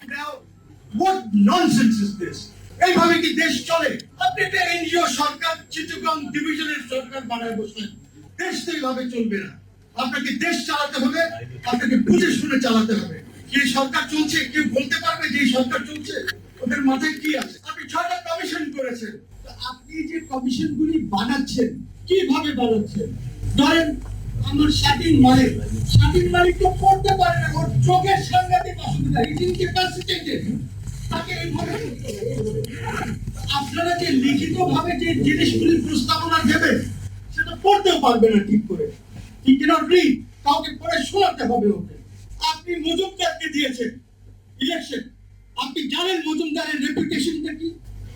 What nonsense is this? এইভাবে কি দেশ চলে? আপনি একটা এনজিও সরকার, চিটুগাং ডিভিশনের সরকার বানায় বসলেন। দেশ তো এইভাবে চলবে না। আপনাকে দেশ চালাতে হবে, আপনাকে বুঝে শুনে চালাতে হবে। কি সরকার চলছে, কেউ বলতে পারবে যে সরকার চলছে? ওদের মাথায় কি আছে? আপনি ছয়টা কমিশন করেছেন। আপনি যে কমিশনগুলি বানাচ্ছেন, কীভাবে বানাচ্ছেন? ধরেন, আমার স্বাধীন মালিক। স্বাধীন মালিক তো পড়তে পারে না, ওর চোখের সাংঘাতিক আপনারা যে লিখিত ভাবে যে জিনিসগুলি প্রস্তাবনা দেবেন, সেটা পড়তেও পারবে না ঠিক করে। ঠিক কিনা রিড কাউকে পড়ে শোনাতে হবে ওকে। আপনি মজুমদারকে দিয়েছেন ইলেকশন আপনি জানেন মজুমদারের রেপুটেশনটা কি?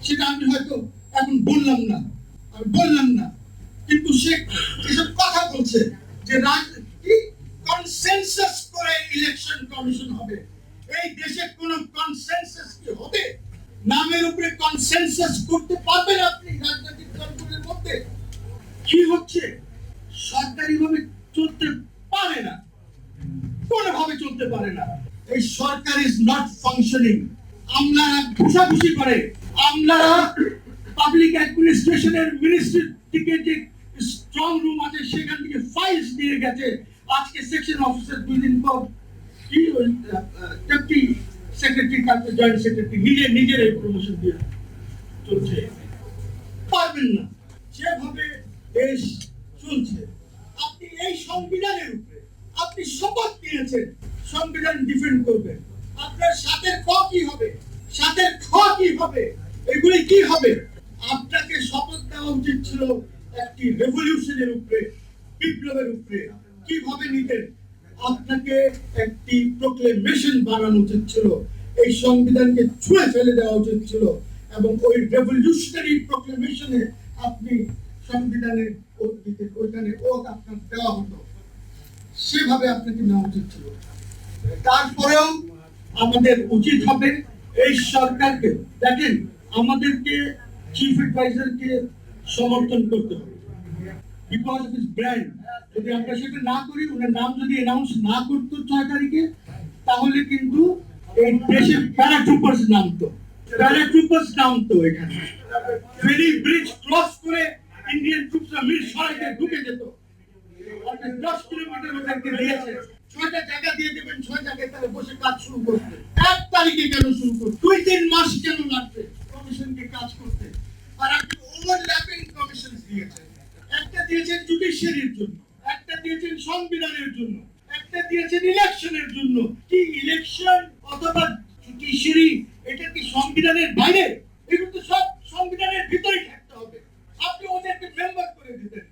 সেটা আমি হয়তো এখন বললাম না আমি বললাম না। কিন্তু সে এসব কথা বলছে যে রাজনীতি কনসেনসাস করে ইলেকশন কমিশন হবে। এই দেশে কোনো কনসেনসাস কি হবে? নামের উপরে কনসেনসাস করতে পারবেন আপনি রাজনৈতিক দলগুলোর মধ্যে? কি হচ্ছে? সরকারি ভাবে চলতে পারে না। কোনোভাবে চলতে পারে না। এই সরকার ইজ নট ফাংশনিং আমলারা ঘুষাঘুষি করে। আমলারা পাবলিক অ্যাডমিনিস্ট্রেশনের মিনিস্ট্রি থেকে যে স্ট্রং রুম আছে, সেখান থেকে ফাইলস দিয়ে গেছে। আজকে সেকশন অফিসার দুই দিন পর ডেপুটি সেক্রেটারি কাছে জয়েন্ট সেক্রেটারি নিজে, নিজের এই প্রমোশন দিয়ে চলছে। পারবেন না। যেভাবে দেশ চলছে, আপনি এই সংবিধানের উপরে আপনি শপথ নিয়েছেন, সংবিধান ডিফেন্ড করবেন। আপনার সাথের ক কি হবে? সাথের খ কি হবে? এগুলি কি হবে? আপনাকে শপথ দেওয়া উচিত ছিল একটি রেভলিউশনের উপরে, বিপ্লবের উপরে। কীভাবে নিতেন? আপনাকে একটি প্রোক্লেমেশন বানানো উচিত ছিল। এই সংবিধানকে ছুঁয়ে ফেলে দেওয়া উচিত ছিল এবং ওই রেভলিউশনারি প্রোক্লেমেশনে আপনি সংবিধানের দিতে ওইখানে ওত আপনার দেওয়া হতো। সেভাবে আপনাকে নেওয়া উচিত ছিল। তারপরেও আমাদের উচিত হবে এই সরকারকে, দেখেন, আমাদেরকে চিফ অ্যাডভাইজারকে সমর্থন করতে হবে। বিকজ অফ ইস ব্র্যান্ড যদি আমরা সেটা না করি, ওনার নাম যদি অ্যানাউন্স না করতো ছয় তারিখে, তাহলে কিন্তু এই দেশের প্যারাট্রুপার্স নামতো। প্যারাট্রুপার্স নামতো এখানে। ফেরি ব্রিজ ক্রস করে ইন্ডিয়ান ট্রুপসরা মির সরাইতে ঢুকে যেত। দশ কিলোমিটার ওদেরকে দিয়েছে। ছয়টা জায়গা দিয়ে দেবেন ছয় জায়গায় তারা বসে কাজ শুরু করতে। এক তারিখে কেন শুরু করতে? দুই তিন মাস কেন লাগবে? জুডিশিয়ারির জন্য, একটা দিয়েছেন সংবিধানের জন্য, একটা দিয়েছেন ইলেকশনের জন্য। কি ইলেকশন অথবা জুডিশিয়ারি এটা কি সংবিধানের বাইরে? এগুলো তো সব সংবিধানের ভিতরেই থাকতে হবে। আপনি ওদেরকে মেম্বার করে দিতেন।